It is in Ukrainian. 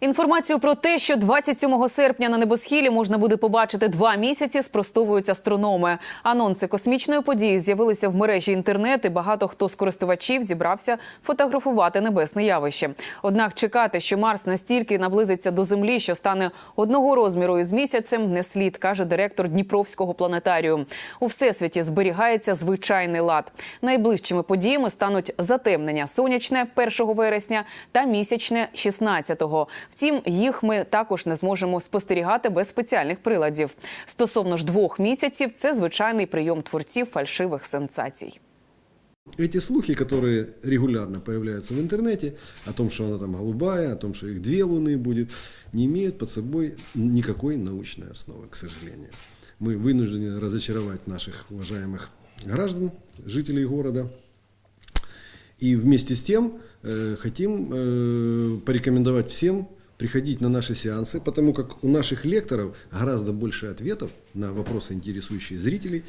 Інформацію про те, що 27 серпня на небосхилі можна буде побачити два місяці, спростовують астрономи. Анонси космічної події з'явилися в мережі інтернет, і багато хто з користувачів зібрався фотографувати небесне явище. Однак чекати, що Марс настільки наблизиться до Землі, що стане одного розміру із місяцем, не слід, каже директор Дніпровського планетарію. У всесвіті зберігається звичайний лад. Найближчими подіями стануть затемнення сонячне 1 вересня та місячне 16-го. Втім, їх ми також не зможемо спостерігати без спеціальних приладів. Стосовно ж двох місяців, це звичайний прийом творців фальшивих сенсацій. Эти слухи, которые регулярно появляются в интернете, о том, что она там голубая, о том, что их две луны будет, не имеют под собой никакой научной основы, к сожалению. Мы вынуждены разочаровать наших уважаемых граждан, жителей города. И вместе с тем э, хотим э, порекомендовать всем приходить на наши сеансы, потому как у наших лекторов гораздо больше ответов на вопросы, интересующие зрителей,